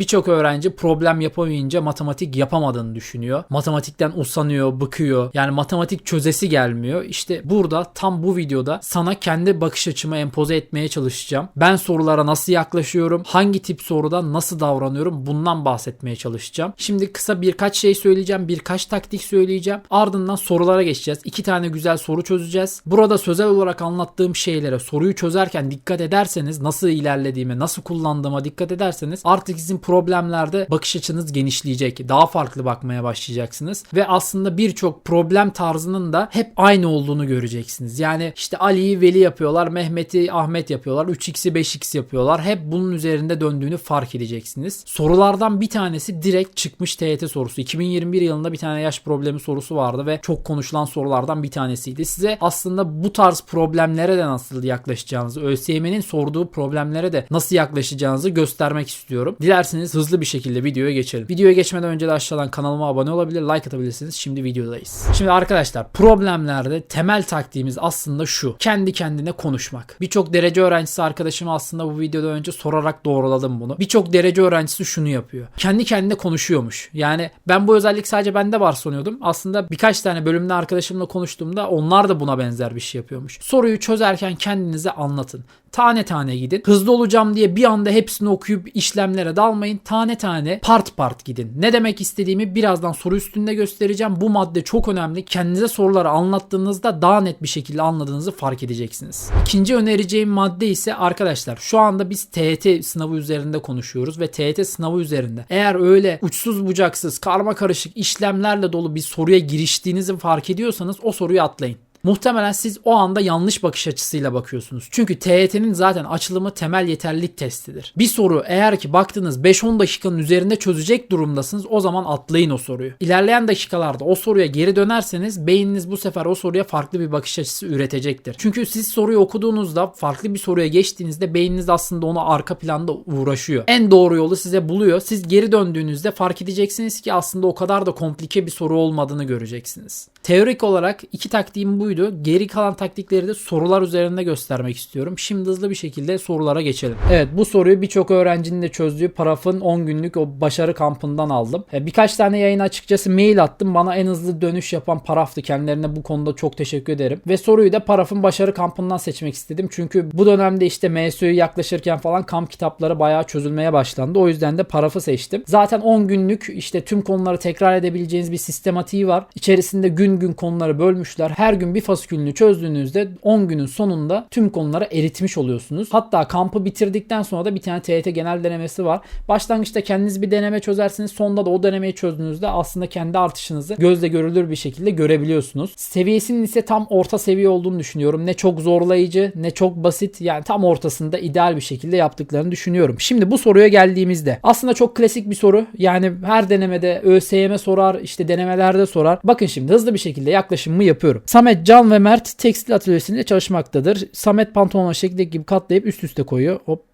Birçok öğrenci problem yapamayınca matematik yapamadığını düşünüyor. Matematikten usanıyor, bıkıyor. Yani matematik çözesi gelmiyor. İşte burada tam bu videoda sana kendi bakış açımı empoze etmeye çalışacağım. Ben sorulara nasıl yaklaşıyorum? Hangi tip soruda nasıl davranıyorum? Bundan bahsetmeye çalışacağım. Şimdi kısa birkaç şey söyleyeceğim. Birkaç taktik söyleyeceğim. Ardından sorulara geçeceğiz. İki tane güzel soru çözeceğiz. Burada sözel olarak anlattığım şeylere soruyu çözerken dikkat ederseniz nasıl ilerlediğime, nasıl kullandığıma dikkat ederseniz artık sizin problemlerde bakış açınız genişleyecek. Daha farklı bakmaya başlayacaksınız. Ve aslında birçok problem tarzının da hep aynı olduğunu göreceksiniz. Yani işte Ali'yi Veli yapıyorlar, Mehmet'i Ahmet yapıyorlar, 3x'i 5x yapıyorlar. Hep bunun üzerinde döndüğünü fark edeceksiniz. Sorulardan bir tanesi direkt çıkmış TYT sorusu. 2021 yılında bir tane yaş problemi sorusu vardı ve çok konuşulan sorulardan bir tanesiydi. Size aslında bu tarz problemlere de nasıl yaklaşacağınızı, ÖSYM'nin sorduğu problemlere de nasıl yaklaşacağınızı göstermek istiyorum. Dilerseniz hızlı bir şekilde videoya geçelim. Videoya geçmeden önce de aşağıdan kanalıma abone olabilir, like atabilirsiniz. Şimdi videodayız. Şimdi arkadaşlar problemlerde temel taktiğimiz aslında şu. Kendi kendine konuşmak. Birçok derece öğrencisi arkadaşım aslında bu videoda önce sorarak doğruladım bunu. Birçok derece öğrencisi şunu yapıyor. Kendi kendine konuşuyormuş. Yani ben bu özellik sadece bende var sanıyordum. Aslında birkaç tane bölümde arkadaşımla konuştuğumda onlar da buna benzer bir şey yapıyormuş. Soruyu çözerken kendinize anlatın. Tane tane gidin. Hızlı olacağım diye bir anda hepsini okuyup işlemlere dalmayın. Tane tane part part gidin. Ne demek istediğimi birazdan soru üstünde göstereceğim. Bu madde çok önemli. Kendinize soruları anlattığınızda daha net bir şekilde anladığınızı fark edeceksiniz. İkinci önereceğim madde ise arkadaşlar şu anda biz TET sınavı üzerinde konuşuyoruz ve TET sınavı üzerinde eğer öyle uçsuz bucaksız karma karışık işlemlerle dolu bir soruya giriştiğinizi fark ediyorsanız o soruyu atlayın. Muhtemelen siz o anda yanlış bakış açısıyla bakıyorsunuz. Çünkü TYT'nin zaten açılımı temel yeterlilik testidir. Bir soru eğer ki baktınız 5-10 dakikanın üzerinde çözecek durumdasınız o zaman atlayın o soruyu. İlerleyen dakikalarda o soruya geri dönerseniz beyniniz bu sefer o soruya farklı bir bakış açısı üretecektir. Çünkü siz soruyu okuduğunuzda farklı bir soruya geçtiğinizde beyniniz aslında ona arka planda uğraşıyor. En doğru yolu size buluyor. Siz geri döndüğünüzde fark edeceksiniz ki aslında o kadar da komplike bir soru olmadığını göreceksiniz. Teorik olarak iki taktiğim buydu. Geri kalan taktikleri de sorular üzerinde göstermek istiyorum. Şimdi hızlı bir şekilde sorulara geçelim. Evet bu soruyu birçok öğrencinin de çözdüğü Paraf'ın 10 günlük o başarı kampından aldım. E, birkaç tane yayın açıkçası mail attım. Bana en hızlı dönüş yapan Paraf'tı. Kendilerine bu konuda çok teşekkür ederim. Ve soruyu da Paraf'ın başarı kampından seçmek istedim. Çünkü bu dönemde işte MSÜ'ye yaklaşırken falan kamp kitapları bayağı çözülmeye başlandı. O yüzden de Paraf'ı seçtim. Zaten 10 günlük işte tüm konuları tekrar edebileceğiniz bir sistematiği var. İçerisinde gün gün konuları bölmüşler. Her gün bir fasikülünü çözdüğünüzde 10 günün sonunda tüm konuları eritmiş oluyorsunuz. Hatta kampı bitirdikten sonra da bir tane TYT genel denemesi var. Başlangıçta kendiniz bir deneme çözersiniz. Sonunda da o denemeyi çözdüğünüzde aslında kendi artışınızı gözle görülür bir şekilde görebiliyorsunuz. Seviyesinin ise tam orta seviye olduğunu düşünüyorum. Ne çok zorlayıcı ne çok basit. Yani tam ortasında ideal bir şekilde yaptıklarını düşünüyorum. Şimdi bu soruya geldiğimizde aslında çok klasik bir soru. Yani her denemede ÖSYM sorar, işte denemelerde sorar. Bakın şimdi hızlı bir şekilde yaklaşımımı yapıyorum. Samet, Can ve Mert tekstil atölyesinde çalışmaktadır. Samet pantolon şeklindeki gibi katlayıp üst üste koyuyor. Hop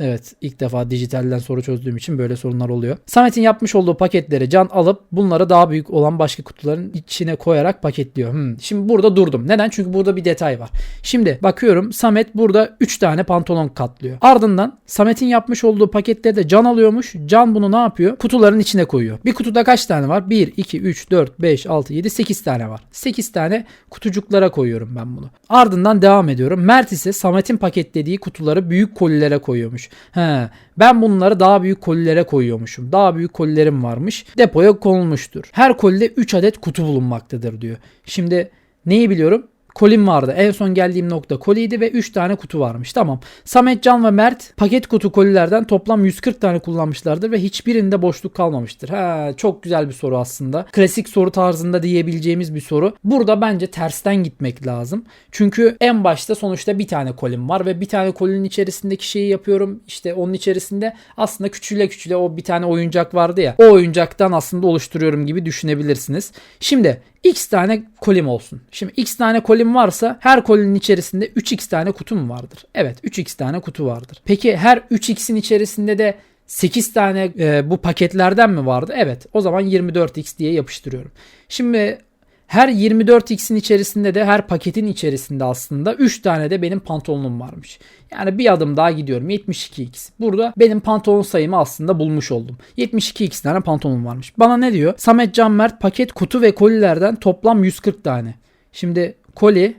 Evet ilk defa dijitalden soru çözdüğüm için böyle sorunlar oluyor. Samet'in yapmış olduğu paketleri Can alıp bunları daha büyük olan başka kutuların içine koyarak paketliyor. Hmm. Şimdi burada durdum. Neden? Çünkü burada bir detay var. Şimdi bakıyorum Samet burada 3 tane pantolon katlıyor. Ardından Samet'in yapmış olduğu paketleri de Can alıyormuş. Can bunu ne yapıyor? Kutuların içine koyuyor. Bir kutuda kaç tane var? 1, 2, 3, 4, 5, 6, 7, 8 tane var. 8 tane kutucuklara koyuyorum ben bunu. Ardından devam ediyorum. Mert ise Samet'in paketlediği kutuları büyük kolilere koyuyormuş. He, ben bunları daha büyük kolilere koyuyormuşum. Daha büyük kolilerim varmış. Depoya konulmuştur. Her kolide 3 adet kutu bulunmaktadır diyor. Şimdi neyi biliyorum? Kolim vardı. En son geldiğim nokta koliydi ve 3 tane kutu varmış. Tamam. Samet Can ve Mert paket kutu kolilerden toplam 140 tane kullanmışlardır ve hiçbirinde boşluk kalmamıştır. Ha, çok güzel bir soru aslında. Klasik soru tarzında diyebileceğimiz bir soru. Burada bence tersten gitmek lazım. Çünkü en başta sonuçta bir tane kolim var ve bir tane kolinin içerisindeki şeyi yapıyorum. İşte onun içerisinde aslında küçüle küçüle o bir tane oyuncak vardı ya. O oyuncaktan aslında oluşturuyorum gibi düşünebilirsiniz. Şimdi x tane kolim olsun. Şimdi x tane kolim varsa her kolinin içerisinde 3x tane kutu mu vardır? Evet 3x tane kutu vardır. Peki her 3x'in içerisinde de 8 tane e, bu paketlerden mi vardı? Evet. O zaman 24x diye yapıştırıyorum. Şimdi Her 24x'in içerisinde de her paketin içerisinde aslında 3 tane de benim pantolonum varmış. Yani bir adım daha gidiyorum 72x. Burada benim pantolon sayımı aslında bulmuş oldum. 72x tane pantolonum varmış. Bana ne diyor? Samet Can Mert paket kutu ve kolilerden toplam 140 tane. Şimdi koli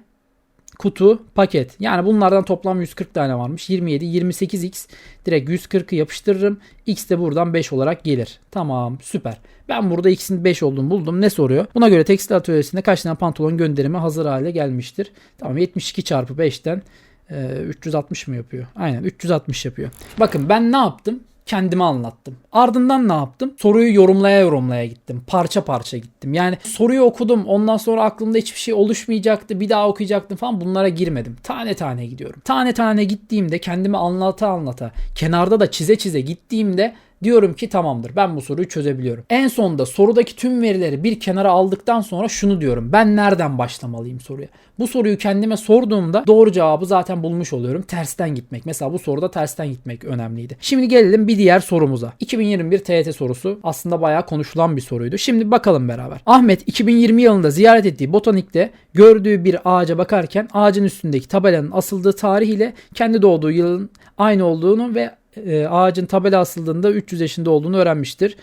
kutu, paket. Yani bunlardan toplam 140 tane varmış. 27, 28x direkt 140'ı yapıştırırım. X de buradan 5 olarak gelir. Tamam süper. Ben burada x'in 5 olduğunu buldum. Ne soruyor? Buna göre tekstil atölyesinde kaç tane pantolon gönderimi hazır hale gelmiştir? Tamam 72 çarpı 5'ten e, 360 mı yapıyor? Aynen 360 yapıyor. Bakın ben ne yaptım? Kendime anlattım. Ardından ne yaptım? Soruyu yorumlaya yorumlaya gittim. Parça parça gittim. Yani soruyu okudum. Ondan sonra aklımda hiçbir şey oluşmayacaktı. Bir daha okuyacaktım falan. Bunlara girmedim. Tane tane gidiyorum. Tane tane gittiğimde kendimi anlata anlata kenarda da çize çize gittiğimde Diyorum ki tamamdır ben bu soruyu çözebiliyorum. En sonunda sorudaki tüm verileri bir kenara aldıktan sonra şunu diyorum. Ben nereden başlamalıyım soruya? Bu soruyu kendime sorduğumda doğru cevabı zaten bulmuş oluyorum. Tersten gitmek. Mesela bu soruda tersten gitmek önemliydi. Şimdi gelelim bir diğer sorumuza. 2021 TYT sorusu aslında bayağı konuşulan bir soruydu. Şimdi bakalım beraber. Ahmet 2020 yılında ziyaret ettiği botanikte gördüğü bir ağaca bakarken ağacın üstündeki tabelanın asıldığı tarih ile kendi doğduğu yılın aynı olduğunu ve e, ağacın tabela asıldığında 300 yaşında olduğunu öğrenmiştir.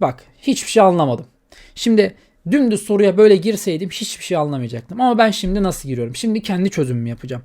Bak hiçbir şey anlamadım. Şimdi dümdüz soruya böyle girseydim hiçbir şey anlamayacaktım. Ama ben şimdi nasıl giriyorum? Şimdi kendi çözümümü yapacağım.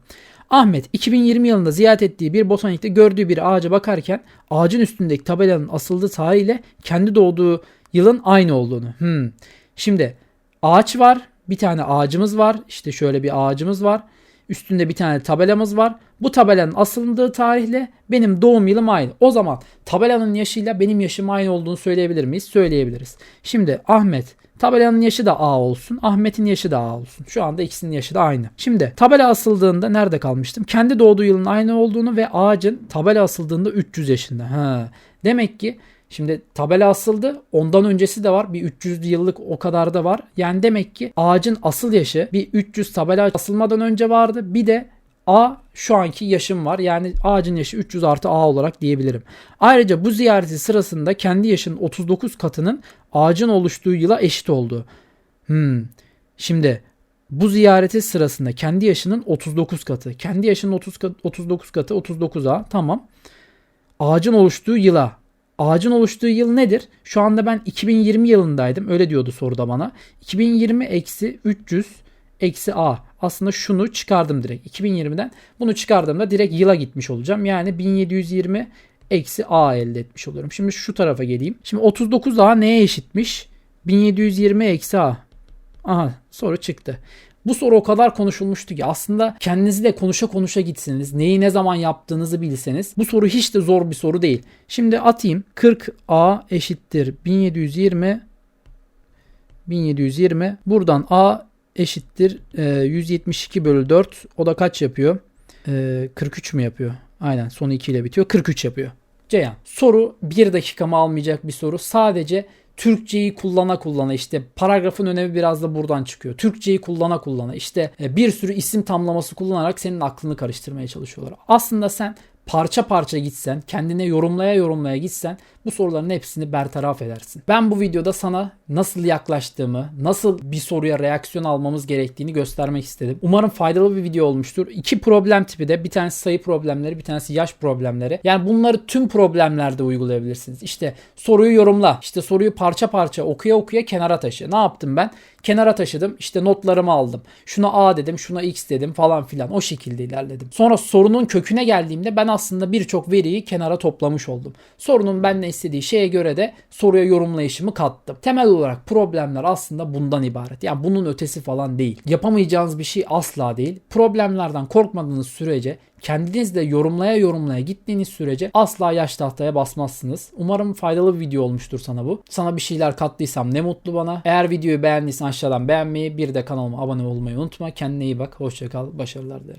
Ahmet 2020 yılında ziyaret ettiği bir botanikte gördüğü bir ağaca bakarken ağacın üstündeki tabelanın asıldığı tarihle kendi doğduğu yılın aynı olduğunu. Hmm. Şimdi ağaç var. Bir tane ağacımız var. İşte şöyle bir ağacımız var. Üstünde bir tane tabelamız var. Bu tabelanın asıldığı tarihle benim doğum yılım aynı. O zaman tabelanın yaşıyla benim yaşım aynı olduğunu söyleyebilir miyiz? Söyleyebiliriz. Şimdi Ahmet Tabelanın yaşı da A olsun. Ahmet'in yaşı da A olsun. Şu anda ikisinin yaşı da aynı. Şimdi tabela asıldığında nerede kalmıştım? Kendi doğduğu yılın aynı olduğunu ve ağacın tabela asıldığında 300 yaşında. Ha. Demek ki Şimdi tabela asıldı. Ondan öncesi de var. Bir 300 yıllık o kadar da var. Yani demek ki ağacın asıl yaşı bir 300 tabela asılmadan önce vardı. Bir de A şu anki yaşım var. Yani ağacın yaşı 300 artı A olarak diyebilirim. Ayrıca bu ziyareti sırasında kendi yaşının 39 katının ağacın oluştuğu yıla eşit oldu. Hmm. Şimdi bu ziyareti sırasında kendi yaşının 39 katı. Kendi yaşının 30 kat, 39 katı 39A tamam. Ağacın oluştuğu yıla Ağacın oluştuğu yıl nedir? Şu anda ben 2020 yılındaydım. Öyle diyordu soruda bana. 2020 eksi 300 eksi A. Aslında şunu çıkardım direkt. 2020'den bunu çıkardığımda direkt yıla gitmiş olacağım. Yani 1720 eksi A elde etmiş oluyorum. Şimdi şu tarafa geleyim. Şimdi 39A neye eşitmiş? 1720 eksi A. Aha soru çıktı. Bu soru o kadar konuşulmuştu ki aslında kendinizle konuşa konuşa gitseniz, neyi ne zaman yaptığınızı bilseniz bu soru hiç de zor bir soru değil. Şimdi atayım 40A eşittir 1720 1720 buradan A eşittir e, 172 bölü 4 o da kaç yapıyor? E, 43 mü yapıyor? Aynen sonu 2 ile bitiyor 43 yapıyor. Ceyhan soru 1 dakikamı almayacak bir soru. Sadece Türkçeyi kullana kullana işte paragrafın önemi biraz da buradan çıkıyor. Türkçeyi kullana kullana işte e, bir sürü isim tamlaması kullanarak senin aklını karıştırmaya çalışıyorlar. Aslında sen parça parça gitsen, kendine yorumlaya yorumlaya gitsen bu soruların hepsini bertaraf edersin. Ben bu videoda sana nasıl yaklaştığımı, nasıl bir soruya reaksiyon almamız gerektiğini göstermek istedim. Umarım faydalı bir video olmuştur. İki problem tipi de bir tanesi sayı problemleri, bir tanesi yaş problemleri. Yani bunları tüm problemlerde uygulayabilirsiniz. İşte soruyu yorumla, işte soruyu parça parça okuya okuya kenara taşı. Ne yaptım ben? Kenara taşıdım. İşte notlarımı aldım. Şuna A dedim, şuna X dedim falan filan. O şekilde ilerledim. Sonra sorunun köküne geldiğimde ben aslında birçok veriyi kenara toplamış oldum. Sorunun benle istediği şeye göre de soruya yorumlayışımı kattım. Temel olarak problemler aslında bundan ibaret. Yani bunun ötesi falan değil. Yapamayacağınız bir şey asla değil. Problemlerden korkmadığınız sürece kendinizle yorumlaya yorumlaya gittiğiniz sürece asla yaş tahtaya basmazsınız. Umarım faydalı bir video olmuştur sana bu. Sana bir şeyler kattıysam ne mutlu bana. Eğer videoyu beğendiysen aşağıdan beğenmeyi bir de kanalıma abone olmayı unutma. Kendine iyi bak. Hoşçakal. Başarılar dilerim.